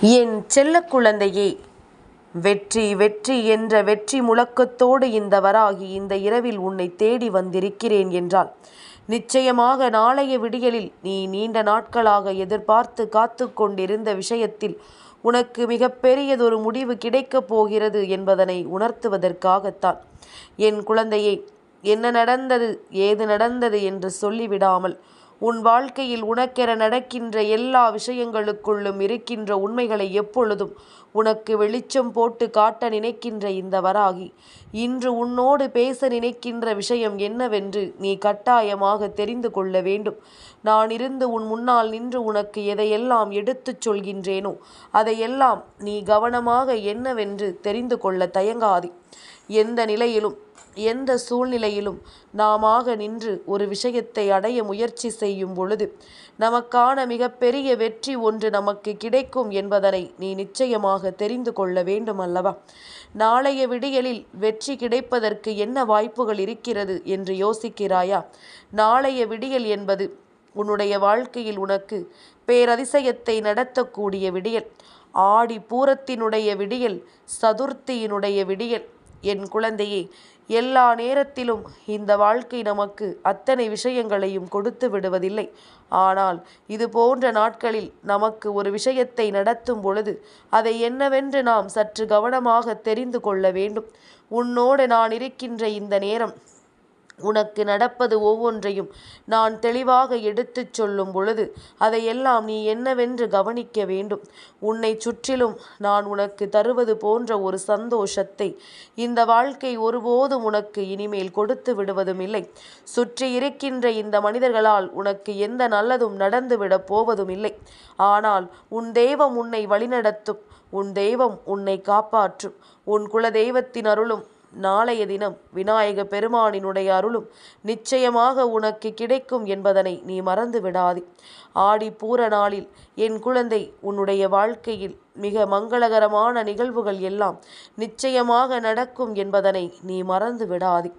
என் செல்ல குழந்தையே வெற்றி வெற்றி என்ற வெற்றி முழக்கத்தோடு இந்த வராகி இந்த இரவில் உன்னை தேடி வந்திருக்கிறேன் என்றால் நிச்சயமாக நாளைய விடியலில் நீ நீண்ட நாட்களாக எதிர்பார்த்து காத்து கொண்டிருந்த விஷயத்தில் உனக்கு மிகப்பெரியதொரு முடிவு கிடைக்கப் போகிறது என்பதனை உணர்த்துவதற்காகத்தான். என் குழந்தையை என்ன நடந்தது ஏது நடந்தது என்று சொல்லிவிடாமல் உன் வாழ்க்கையில் உனக்கென நடக்கின்ற எல்லா விஷயங்களுக்குள்ளும் இருக்கின்ற உண்மைகளை எப்பொழுதும் உனக்கு வெளிச்சம் போட்டு காட்ட நினைக்கின்ற இந்த வராகி. இன்று உன்னோடு பேச நினைக்கின்ற விஷயம் என்னவென்று நீ கட்டாயமாக தெரிந்து கொள்ள வேண்டும். நான் இருந்து உன் முன்னால் நின்று உனக்கு எதையெல்லாம் எடுத்துச் சொல்கின்றேனோ அதையெல்லாம் நீ கவனமாக என்னவென்று தெரிந்து கொள்ள தயங்காதே. எந்த நிலையிலும் எந்த சூழ்நிலையிலும் நாமாக நின்று ஒரு விஷயத்தை அடைய முயற்சி செய்யும் பொழுது நமக்கான மிகப்பெரிய வெற்றி ஒன்று நமக்கு கிடைக்கும் என்பதனை நீ நிச்சயமாக தெரிந்து கொள்ள வேண்டும் அல்லவா நாளைய விடியலில் வெற்றி கிடைப்பதற்கு என்ன வாய்ப்புகள் இருக்கிறது என்று யோசிக்கிறாயா? நாளைய விடியல் என்பது உன்னுடைய வாழ்க்கையில் உனக்கு பேரதிசயத்தை நடத்தக்கூடிய விடியல். ஆடி பூரத்தினுடைய விடியல் சதுர்த்தியினுடைய விடியல். என் குழந்தையே எல்லா நேரத்திலும் இந்த வாழ்க்கை நமக்கு அத்தனை விஷயங்களையும் கொடுத்து விடுவதில்லை. ஆனால் இது போன்ற நாட்களில் நமக்கு ஒரு விஷயத்தை நடத்தும் பொழுது அதை என்னவென்று நாம் சற்று கவனமாக தெரிந்து கொள்ள வேண்டும். உன்னோடு நான் இருக்கின்ற இந்த நேரம் உனக்கு நடப்பது ஒவ்வொன்றையும் நான் தெளிவாக எடுத்துச் சொல்லும் பொழுது அதையெல்லாம் நீ என்னவென்று கவனிக்க வேண்டும். உன்னை சுற்றிலும் நான் உனக்கு தருவது போன்ற ஒரு சந்தோஷத்தை இந்த வாழ்க்கை ஒருபோதும் உனக்கு இனிமேல் கொடுத்து விடுவதும் இல்லை. சுற்றி இருக்கின்ற இந்த மனிதர்களால் உனக்கு எந்த நல்லதும் நடந்துவிடப் போவதும் இல்லை. ஆனால் உன் தெய்வம் உன்னை வழிநடத்தும். உன் தெய்வம் உன்னை காப்பாற்றும். உன் குல தெய்வத்தின் அருளும் நாளைய தினம் விநாயக பெருமானினுடைய அருளும் நிச்சயமாக உனக்கு கிடைக்கும் என்பதனை நீ மறந்து விடாதே. ஆடி பூர நாளில் என் குழந்தை உன்னுடைய வாழ்க்கையில் மிக மங்களகரமான நிகழ்வுகள் எல்லாம் நிச்சயமாக நடக்கும் என்பதனை நீ மறந்து விடாதே.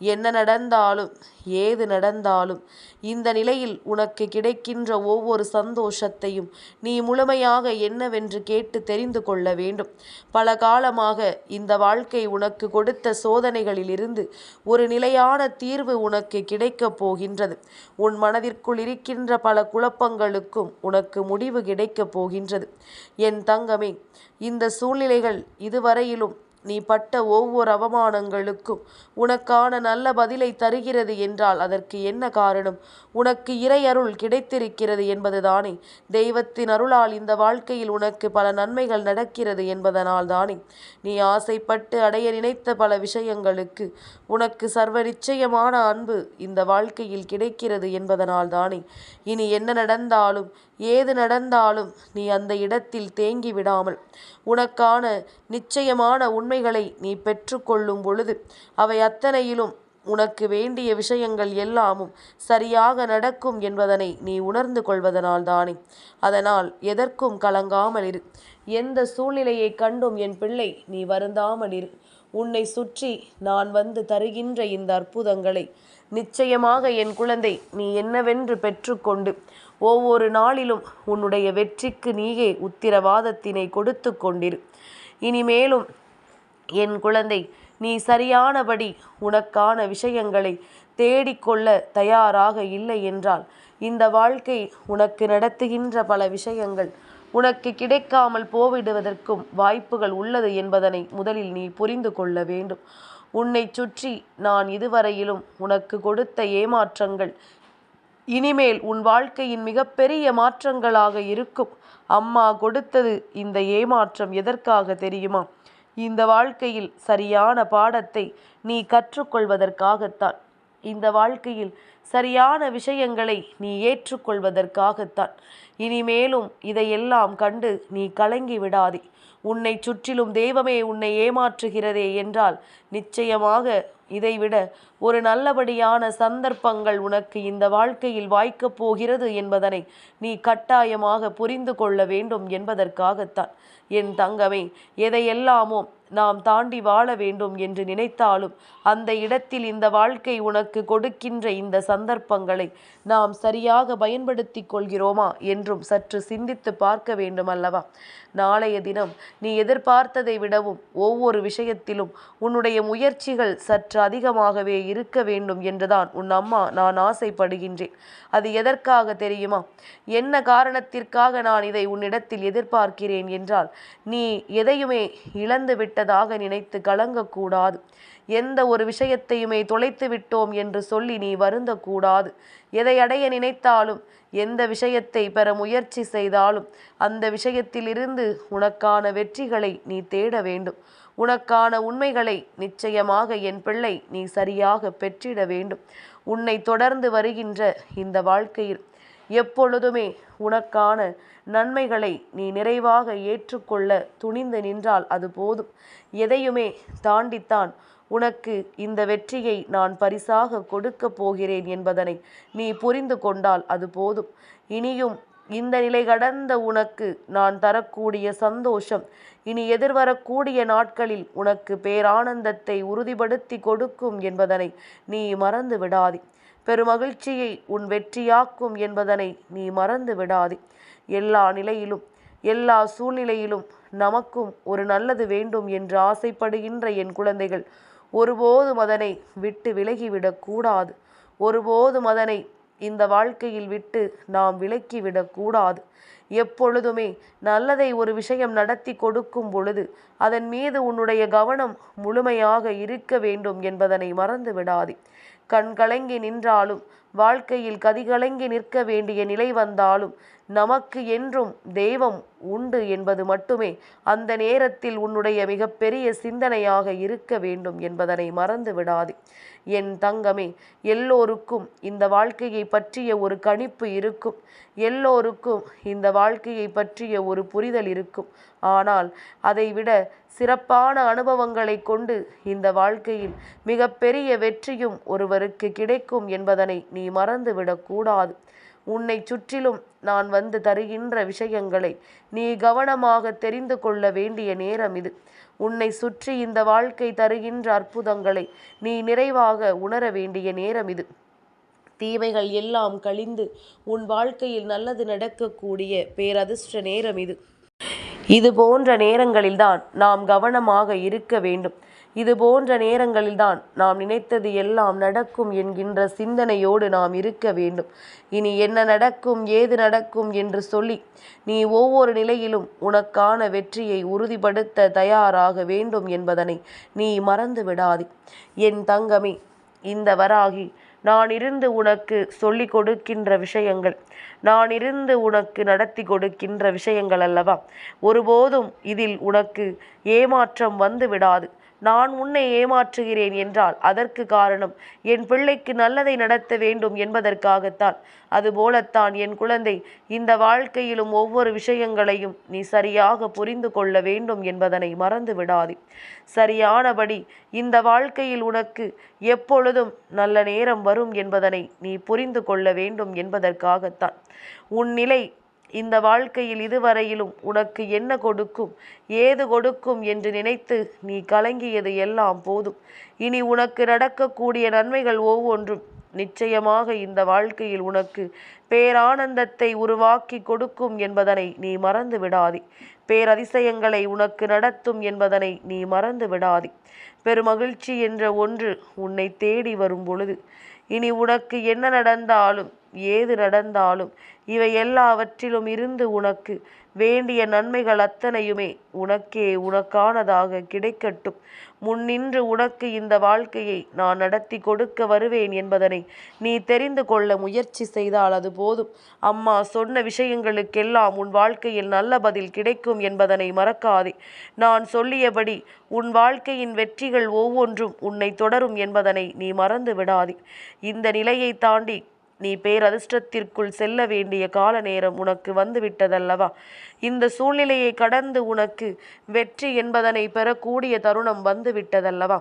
என்ன நடந்தாலும் ஏது நடந்தாலும் இந்த நிலையில் உனக்கு கிடைக்கின்ற ஒவ்வொரு சந்தோஷத்தையும் நீ முழுமையாக என்னவென்று கேட்டு தெரிந்து கொள்ள வேண்டும். பல காலமாக இந்த வாழ்க்கை உனக்கு கொடுத்த சோதனைகளிலிருந்து ஒரு நிலையான தீர்வு உனக்கு கிடைக்கப் போகின்றது. உன் மனதிற்குள் இருக்கின்ற பல குழப்பங்களுக்கும் உனக்கு முடிவு கிடைக்கப் போகின்றது. என் தங்கமே இந்த சூழ்நிலைகள் இதுவரையிலும் நீ பட்ட ஒவ்வொரு அவமானங்களுக்கும் உனக்கான நல்ல பதிலை தருகிறது என்றால் அதற்கு என்ன காரணம்? உனக்கு இறை அருள் கிடைத்திருக்கிறது என்பதுதானே? தெய்வத்தின் அருளால் இந்த வாழ்க்கையில் உனக்கு பல நன்மைகள் நடக்கிறது என்பதனால் தானே? நீ ஆசைப்பட்டு அடைய நினைத்த பல விஷயங்களுக்கு உனக்கு சர்வ நிச்சயமான அன்பு இந்த வாழ்க்கையில் கிடைக்கிறது என்பதனால் தானே? இனி என்ன நடந்தாலும் ஏது நடந்தாலும் நீ அந்த இடத்தில் தேங்கி விடாமல். உனக்கான நிச்சயமான உண்மைகளை நீ பெற்றுக்கொள்ளும் பொழுது அவை அத்தனையிலும் உனக்கு வேண்டிய விஷயங்கள் எல்லாமும் சரியாக நடக்கும் என்பதனை நீ உணர்ந்து கொள்வதனால் தானே. அதனால் எதற்கும் கலங்காமல் இரு. எந்த சூழ்நிலையை கண்டும் என் பிள்ளை நீ வருந்தாமல் இரு. உன்னை சுற்றி நான் வந்து தருகின்ற இந்த அற்புதங்களை நிச்சயமாக என் குழந்தை நீ என்னவென்று பெற்றுக்கொண்டு ஒவ்வொரு நாளிலும் உன்னுடைய வெற்றிக்கு நீயே உத்திரவாதத்தினை கொடுத்து கொண்டிரு. இனிமேலும் என் குழந்தை நீ சரியானபடி உனக்கான விஷயங்களை தேடிக்கொள்ள தயாராக இல்லை என்றால் இந்த வாழ்க்கை உனக்கு நடத்துகின்ற பல விஷயங்கள் உனக்கு கிடைக்காமல் போவிடுவதற்கும் வாய்ப்புகள் உள்ளது என்பதனை முதலில் நீ புரிந்து கொள்ள வேண்டும். உன்னை சுற்றி நான் இதுவரையிலும் உனக்கு கொடுத்த ஏமாற்றங்கள் இனிமேல் உன் வாழ்க்கையின் மிகப்பெரிய மாற்றங்களாக இருக்கும். அம்மா கொடுத்தது இந்த ஏமாற்றம் எதற்காக தெரியுமா? இந்த வாழ்க்கையில் சரியான பாடத்தை நீ கற்றுக்கொள்வதற்காகத்தான். இந்த வாழ்க்கையில் சரியான விஷயங்களை நீ ஏற்றுக்கொள்வதற்காகத்தான். இனிமேலும் இதையெல்லாம் கண்டு நீ கலங்கி விடாதே. உன்னை சுற்றிலும் தெய்வமே உன்னை ஏமாற்றுகிறதே என்றால் நிச்சயமாக இதைவிட ஒரு நல்லபடியான சந்தர்ப்பங்கள் உனக்கு இந்த வாழ்க்கையில் வாய்க்கப் போகிறது என்பதனை நீ கட்டாயமாக புரிந்து கொள்ள வேண்டும் என்பதற்காகத்தான். என் தங்கமே எதையெல்லாமோ நாம் தாண்டி வாழ வேண்டும் என்று நினைத்தாலும் அந்த இடத்தில் இந்த வாழ்க்கை உனக்கு கொடுக்கின்ற இந்த சந்தர்ப்பங்களை நாம் சரியாக பயன்படுத்தி கொள்கிறோமா என்றும் சற்று சிந்தித்து பார்க்க வேண்டும் அல்லவா நாளைய தினம் நீ எதிர்பார்த்ததை விடவும் ஒவ்வொரு விஷயத்திலும் உன்னுடைய முயற்சிகள் சற்று அதிகமாகவே இருக்க வேண்டும் என்றுதான் உன் அம்மா நான் ஆசைப்படுகின்றேன். அது எதற்காக தெரியுமா? என்ன காரணத்திற்காக நான் இதை உன்னிடத்தில் எதிர்பார்க்கிறேன் என்றால் நீ எதையுமே இழந்து விட்டதாக நினைத்து கலங்கக்கூடாது. எந்த ஒரு விஷயத்தையுமே தொலைத்து விட்டோம் என்று சொல்லி நீ வருந்தக்கூடாது. எதை அடைய நினைத்தாலும் எந்த விஷயத்தை பெற முயற்சி செய்தாலும் அந்த விஷயத்திலிருந்து உனக்கான வெற்றிகளை நீ தேட வேண்டும். உனக்கான உண்மைகளை நிச்சயமாக என் பிள்ளை நீ சரியாக பெற்றிட வேண்டும். உன்னை தொடர்ந்து வருகின்ற இந்த வாழ்க்கையில் எப்பொழுதுமே உனக்கான நன்மைகளை நீ நிறைவாக ஏற்றுக்கொள்ள துணிந்து நின்றால் அது போதும். எதையுமே தாண்டித்தான் உனக்கு இந்த வெற்றியை நான் பரிசாக கொடுக்கப் போகிறேன் என்பதனை நீ புரிந்து கொண்டால் அது போதும். இனியும் இந்த நிலை கடந்த உனக்கு நான் தரக்கூடிய சந்தோஷம். இனி எதிர்வரக்கூடிய நாட்களில் உனக்கு பேரானந்தத்தை உறுதிப்படுத்தி கொடுக்கும் என்பதனை நீ மறந்து விடாதே. பெருமகிழ்ச்சியை உன் வெற்றியாக்கும் என்பதனை நீ மறந்து விடாதே. எல்லா நிலையிலும் எல்லா சூழ்நிலையிலும் நமக்கும் ஒரு நல்லது வேண்டும் என்று ஆசைப்படுகின்ற என் குழந்தைகள் ஒருபோதும் அதனை விட்டு விலகிவிடக்கூடாது. ஒருபோதும் அதனை இந்த வாழ்க்கையில் விட்டு நாம் விலக்கிவிடக்கூடாது எப்பொழுதுமே நல்லதை ஒரு விஷயம் நடத்தி கொடுக்கும் பொழுது அதன் மீது உன்னுடைய கவனம் முழுமையாக இருக்க வேண்டும் என்பதனை மறந்து விடாதே கண்கலங்கி நின்றாலும் வாழ்க்கையில் கதிகலங்கி நிற்க வேண்டிய நிலை வந்தாலும் நமக்கு என்றும் தெய்வம் உண்டு என்பது மட்டுமே அந்த நேரத்தில் உன்னுடைய மிகப்பெரிய சிந்தனையாக இருக்க வேண்டும் என்பதனை மறந்து விடாதே. என் தங்கமே எல்லோருக்கும் இந்த வாழ்க்கையை பற்றிய ஒரு கணிப்பு இருக்கும். எல்லோருக்கும் இந்த வாழ்க்கையை பற்றிய ஒரு புரிதல் இருக்கும். ஆனால் அதைவிட சிறப்பான அனுபவங்களை கொண்டு இந்த வாழ்க்கையில் மிகப்பெரிய வெற்றியும் ஒருவருக்கு கிடைக்கும் என்பதனை நீ மறந்துவிடக்கூடாது உன்னை சுற்றிலும் நான் வந்து தருகின்ற விஷயங்களை நீ கவனமாக தெரிந்து கொள்ள வேண்டிய நேரம் இது. உன்னை சுற்றி இந்த வாழ்க்கை தருகின்ற அற்புதங்களை நீ நிறைவாக உணர வேண்டிய நேரம் இது. தீமைகள் எல்லாம் கழிந்து உன் வாழ்க்கையில் நல்லது நடக்கக்கூடிய பேரதிர்ஷ்ட நேரம் இது. இது போன்ற நேரங்களில்தான் நாம் கவனமாக இருக்க வேண்டும். இது போன்ற நேரங்களில்தான் நாம் நினைத்தது எல்லாம் நடக்கும் என்கின்ற சிந்தனையோடு நாம் இருக்க வேண்டும். இனி என்ன நடக்கும் ஏது நடக்கும் என்று சொல்லி நீ ஒவ்வொரு நிலையிலும் உனக்கான வெற்றியை உறுதிப்படுத்த தயாராக வேண்டும் என்பதனை நீ மறந்து விடாதே என் தங்கமே இந்த வராகி நான் இருந்து உனக்கு சொல்லிக் கொடுக்கின்ற விஷயங்கள் நான் இருந்து உனக்கு நடத்தி கொடுக்கின்ற விஷயங்கள் அல்லவா? ஒருபோதும் இதில் உனக்கு ஏமாற்றம் வந்து விடாது. நான் உன்னை ஏமாற்றுகிறேன் என்றால் அதற்கு காரணம் என் பிள்ளைக்கு நல்லதை நடத்த வேண்டும் என்பதற்காகத்தான். அதுபோலத்தான் என் குழந்தை இந்த வாழ்க்கையிலும் ஒவ்வொரு விஷயங்களையும் நீ சரியாக புரிந்து கொள்ள வேண்டும் என்பதனை மறந்து விடாதே. சரியானபடி இந்த வாழ்க்கையில் உனக்கு எப்பொழுதும் நல்ல நேரம் வரும் என்பதனை நீ புரிந்து கொள்ள வேண்டும் என்பதற்காகத்தான். உன் நிலை இந்த வாழ்க்கையில் இதுவரையிலும் உனக்கு என்ன கொடுக்கும் ஏது கொடுக்கும் என்று நினைத்து நீ கலங்கியது எல்லாம் போதும். இனி உனக்கு நடக்கக்கூடிய நன்மைகள் ஒவ்வொன்றும் நிச்சயமாக இந்த வாழ்க்கையில் உனக்கு பேரானந்தத்தை உருவாக்கி கொடுக்கும் என்பதனை நீ மறந்து விடாதே. பேரதிசயங்களை உனக்கு நடத்தும் என்பதனை நீ மறந்து விடாதே. பெருமகிழ்ச்சி என்ற ஒன்று உன்னை தேடி வரும் பொழுது இனி உனக்கு என்ன நடந்தாலும் ஏது நடந்தாலும் இவை எல்லாவற்றிலும் இருந்து உனக்கு வேண்டிய நன்மைகள் அத்தனையுமே உனக்கே உனக்கானதாக கிடைக்கட்டும். முன்னின்று உனக்கு இந்த வாழ்க்கையை நான் நடத்தி கொடுக்க வருவேன் என்பதனை நீ தெரிந்து கொள்ள முயற்சி செய்தால் அது போதும். அம்மா சொன்ன விஷயங்களுக்கெல்லாம் உன் வாழ்க்கையில் நல்ல பதில் கிடைக்கும் என்பதனை மறக்காதே. நான் சொல்லியபடி உன் வாழ்க்கையின் வெற்றிகள் ஒவ்வொன்றும் உன்னை தொடரும் என்பதனை நீ மறந்து விடாதே. இந்த நிலையை தாண்டி நீ பேரதிர்ஷ்டத்திற்குள் செல்ல வேண்டிய கால நேரம் உனக்கு வந்துவிட்டதல்லவா? இந்த சூழ்நிலையை கடந்து உனக்கு வெற்றி என்பதனை பெறக்கூடிய தருணம் வந்துவிட்டதல்லவா?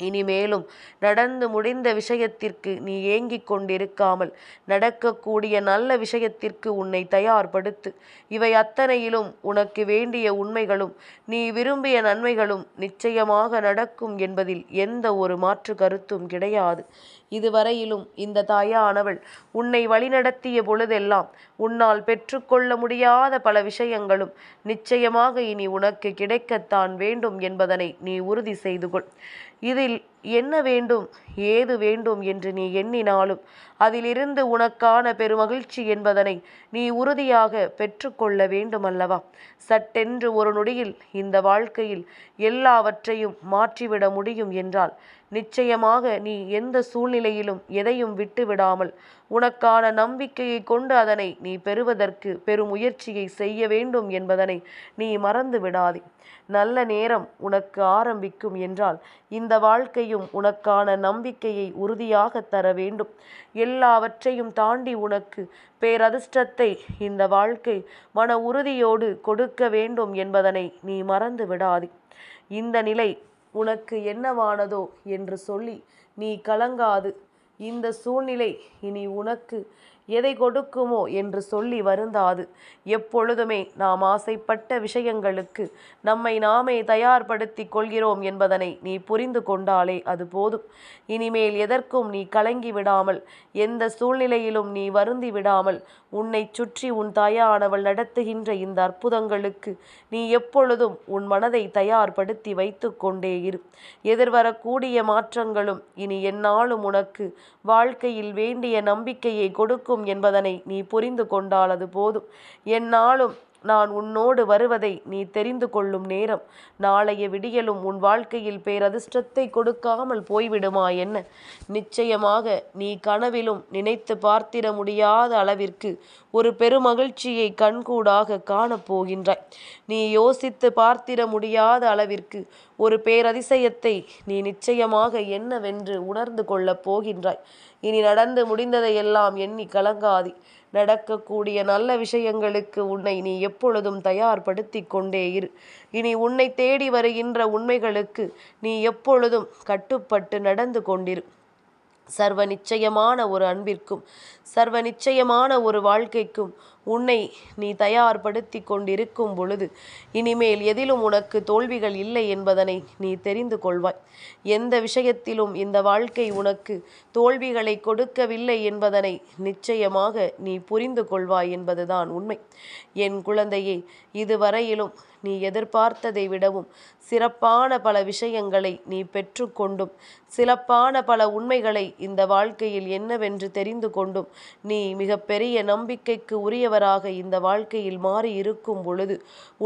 இனிமேலும் நடந்து முடிந்த விஷயத்திற்கு நீ ஏங்கிக் கொண்டிருக்காமல் நடக்கக்கூடிய நல்ல விஷயத்திற்கு உன்னை தயார்படுத்து. இவை அத்தனையிலும் உனக்கு வேண்டிய உண்மைகளும் நீ விரும்பிய நன்மைகளும் நிச்சயமாக நடக்கும் என்பதில் எந்த ஒரு மாற்று கருத்தும் கிடையாது. இதுவரையிலும் இந்த தாயானவள் உன்னை வழிநடத்திய பொழுதெல்லாம் உன்னால் பெற்றுக்கொள்ள முடியாத பல விஷயங்களும் நிச்சயமாக இனி உனக்கு கிடைக்கத்தான் வேண்டும் என்பதனை நீ உறுதி செய்து கொள் இதில் என்ன வேண்டும்? ஏது வேண்டும் என்று நீ எண்ணினாலும் அதிலிருந்து உனக்கான பெருமகிழ்ச்சி என்பதனை நீ உறுதியாக பெற்றுக்கொள்ள வேண்டுமல்லவா? சட்டென்று ஒரு நொடியில் இந்த வாழ்க்கையில் எல்லாவற்றையும் மாற்றிவிட முடியும் என்றால் நிச்சயமாக நீ எந்த சூழ்நிலையிலும் எதையும் விட்டுவிடாமல் உனக்கான நம்பிக்கையை கொண்டு அதனை நீ பெறுவதற்கு பெருமுயற்சியை செய்ய வேண்டும் என்பதனை நீ மறந்து விடாதே நல்ல நேரம் உனக்கு ஆரம்பிக்கும் என்றால் இந்த வாழ்க்கையும் உனக்கான நம்பிக்கையை உறுதியாக தர வேண்டும். எல்லாவற்றையும் தாண்டி உனக்கு பேரதிர்ஷ்டத்தை இந்த வாழ்க்கை மன உறுதியோடு கொடுக்க வேண்டும் என்பதனை நீ மறந்து விடாதே. இந்த நிலை உனக்கு என்னவானதோ என்று சொல்லி நீ கலங்காது. இந்த சூழ்நிலை இனி உனக்கு எதை கொடுக்குமோ என்று சொல்லி வருந்தாது. எப்பொழுதுமே நாம் ஆசைப்பட்ட விஷயங்களுக்கு நம்மை நாமே தயார்படுத்தி கொள்கிறோம் என்பதனை நீ புரிந்து கொண்டாலே அது போதும். இனிமேல் எதற்கும் நீ கலங்கி விடாமல் எந்த சூழ்நிலையிலும் நீ வருந்தி விடாமல் உன்னை சுற்றி உன் தாயானவள் நடத்துகின்ற இந்த அற்புதங்களுக்கு நீ எப்பொழுதும் உன் மனதை தயார்படுத்தி வைத்து கொண்டே இரு. எதிர்வரக்கூடிய மாற்றங்களும் இனி என்னாலும் உனக்கு வாழ்க்கையில் வேண்டிய நம்பிக்கையை கொடுக்கும் என்பதனை நீ புரிந்து கொண்டால் அது போதும். என்னாலும் நான் உன்னோடு வருவதை நீ தெரிந்து கொள்ளும் நேரம். நாளைய விடியலும் உன் வாழ்க்கையில் பேரதிர்ஷ்டத்தை கொடுக்காமல் போய்விடுமா என்ன? நிச்சயமாக நீ கனவிலும் நினைத்து பார்த்திட முடியாத அளவிற்கு ஒரு பெருமகிழ்ச்சியை கண்கூடாக காணப்போகின்றாய் நீ யோசித்து பார்த்திட முடியாத அளவிற்கு ஒரு பேரதிசயத்தை நீ நிச்சயமாக என்னவென்று உணர்ந்து கொள்ளப் போகின்றாய். இனி நடந்து முடிந்ததையெல்லாம் எண்ணி கலங்காதி. நடக்கக்கூடிய நல்ல விஷயங்களுக்கு உன்னை நீ எப்பொழுதும் தயார்படுத்தி கொண்டே இரு. இனி உன்னை தேடி வருகின்ற உண்மைகளுக்கு நீ எப்பொழுதும் கட்டுப்பட்டு நடந்து கொண்டிரு. சர்வ நிச்சயமான ஒரு அன்பிற்கும் சர்வ நிச்சயமான ஒரு வாழ்க்கைக்கும் உன்னை நீ தயார்படுத்தி கொண்டிருக்கும் பொழுது இனிமேல் எதிலும் உனக்கு தோல்விகள் இல்லை என்பதனை நீ தெரிந்து கொள்வாய். எந்த விஷயத்திலும் இந்த வாழ்க்கை உனக்கு தோல்விகளை கொடுக்கவில்லை என்பதனை நிச்சயமாக நீ புரிந்து கொள்வாய் என்பதுதான் உண்மை. என் குழந்தையே இதுவரையிலும் நீ எதிர்பார்த்ததை விடவும் சிறப்பான பல விஷயங்களை நீ பெற்றுக்கொண்டும் சிறப்பான பல உண்மைகளை இந்த வாழ்க்கையில் என்னவென்று தெரிந்து கொண்டும் நீ மிகப்பெரிய நம்பிக்கைக்கு உடையவராக இந்த வாழ்க்கையில் மாறி இருக்கும் பொழுது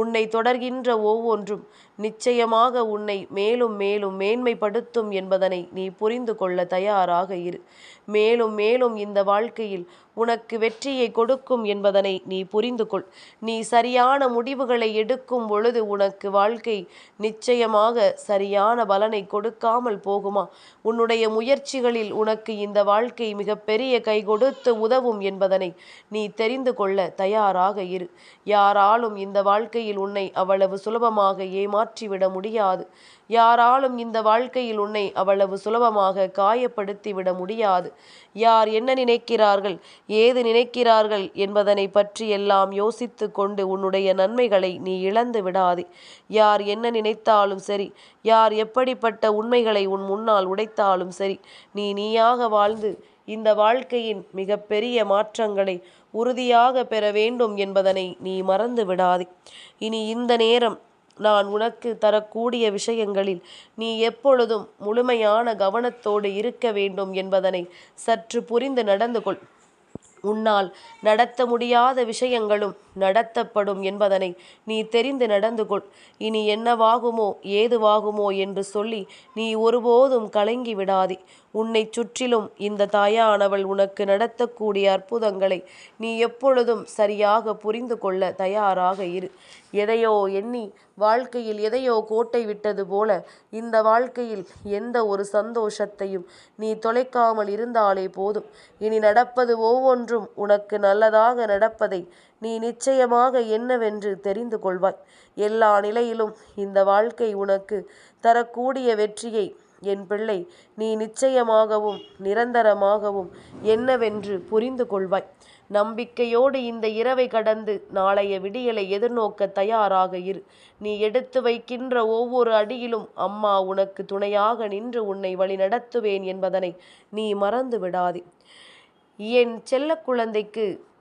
உன்னை தொடர்கின்ற ஒவ்வொன்றும் நிச்சயமாக உன்னை மேலும் மேலும் மேன்மைப்படுத்தும் என்பதனை நீ புரிந்து கொள்ள தயாராக இரு. மேலும் மேலும் இந்த வாழ்க்கையில் உனக்கு வெற்றியை கொடுக்கும் என்பதனை நீ புரிந்து கொள் நீ சரியான முடிவுகளை எடுக்கும் பொழுது உனக்கு வாழ்க்கை நிச்சயமாக சரியான பலனை கொடுக்காமல் போகுமா? உன்னுடைய முயற்சிகளில் உனக்கு இந்த வாழ்க்கை மிகப்பெரிய கை கொடுத்து உதவும் என்பதனை நீ தெரிந்து கொள்ள தயாராக இரு. யாராலும் இந்த வாழ்க்கையில் உன்னை அவ்வளவு சுலபமாக ஏமாற்றிவிட முடியாது. யாராலும் இந்த வாழ்க்கையில் உன்னை அவ்வளவு சுலபமாக காயப்படுத்திவிட முடியாது. யார் என்ன நினைக்கிறார்கள் ஏது நினைக்கிறார்கள் என்பதனை பற்றி எல்லாம் யோசித்து கொண்டு உன்னுடைய நன்மைகளை நீ இழந்து விடாதே. யார் என்ன நினைத்தாலும் சரி யார் எப்படிப்பட்ட உண்மைகளை உன் முன்னால் உடைத்தாலும் சரி நீ நீயாக வாழ்ந்து இந்த வாழ்க்கையின் மிகப்பெரிய மாற்றங்களை உறுதியாக பெற வேண்டும் என்பதனை நீ மறந்து விடாதே. இனி இந்த நேரம் நான் உனக்கு தரக்கூடிய விஷயங்களில் நீ எப்பொழுதும் முழுமையான கவனத்தோடு இருக்க வேண்டும் என்பதனை சற்று புரிந்து நடந்து கொள். உன்னால் நடத்த முடியாத விஷயங்களும் நடத்தப்படும் என்பதனை நீ தெரிந்து நடந்து கொள். இனி என்னவாகுமோ ஏதுவாகுமோ என்று சொல்லி நீ ஒருபோதும் கலங்கி விடாதே. உன்னை சுற்றிலும் இந்த தாயானவள் உனக்கு நடத்தக்கூடிய அற்புதங்களை நீ எப்பொழுதும் சரியாக புரிந்து கொள்ள தயாராக இரு. எதையோ எண்ணி வாழ்க்கையில் எதையோ கோட்டை விட்டது போல இந்த வாழ்க்கையில் எந்த ஒரு சந்தோஷத்தையும் நீ தொலைக்காமல் இருந்தாலே போதும். இனி நடப்பது ஒவ்வொன்றும் உனக்கு நல்லதாக நடப்பதை நீ நிச்சயமாக என்னவென்று தெரிந்து கொள்வாய். எல்லா நிலையிலும் இந்த வாழ்க்கை உனக்கு தரக்கூடிய வெற்றியை என் பிள்ளை நீ நிச்சயமாகவும் நிரந்தரமாகவும் என்னவென்று புரிந்து கொள்வாய். நம்பிக்கையோடு இந்த இரவை கடந்து நாளைய விடியலை எதிர்நோக்க தயாராக இரு. நீ எடுத்து வைக்கின்ற ஒவ்வொரு அடியிலும் அம்மா உனக்கு துணையாக நின்று உன்னை வழி நடத்துவேன் என்பதனை நீ மறந்து விடாதே. என் செல்ல குழந்தைக்கு